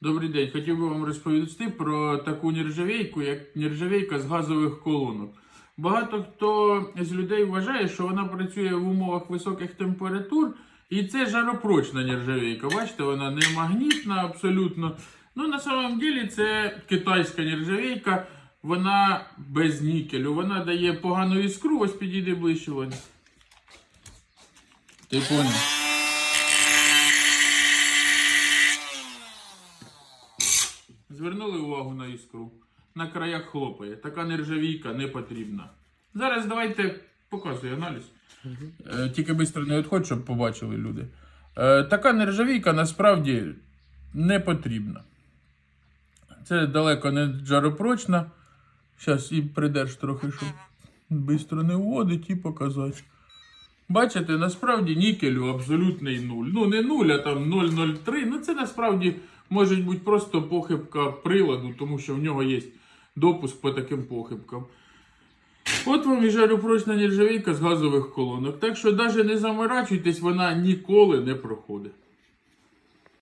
Добрий день. Хотів би вам розповісти про таку нержавейку, як нержавейка з газових колонок. Багато хто з людей вважає, що вона працює в умовах високих температур, і це жаропрочна нержавейка. Бачите, вона не магнітна абсолютно. Ну, на самом деле, це китайська нержавейка, вона без нікелю. Вона дає погану іскру, ось підійди ближче. Вон. Звернули увагу на іскру. На краях хлопає. Така нержавійка не потрібна. Зараз давайте показую аналіз. Е, тільки швидко не відходь, щоб побачили люди. Е, така нержавійка насправді не потрібна. Це далеко не жаропрочна. Зараз і придерж трохи, щоб швидко не вводить і показати. Бачите, насправді нікелю абсолютний нуль. Ну, не нуль, а там 0,03. Ну, це насправді може бути просто похибка приладу, тому що в нього є допуск по таким похибкам. От вам і жаропрочна нержавійка з газових колонок. Так що навіть не заморачуйтесь, вона ніколи не проходить.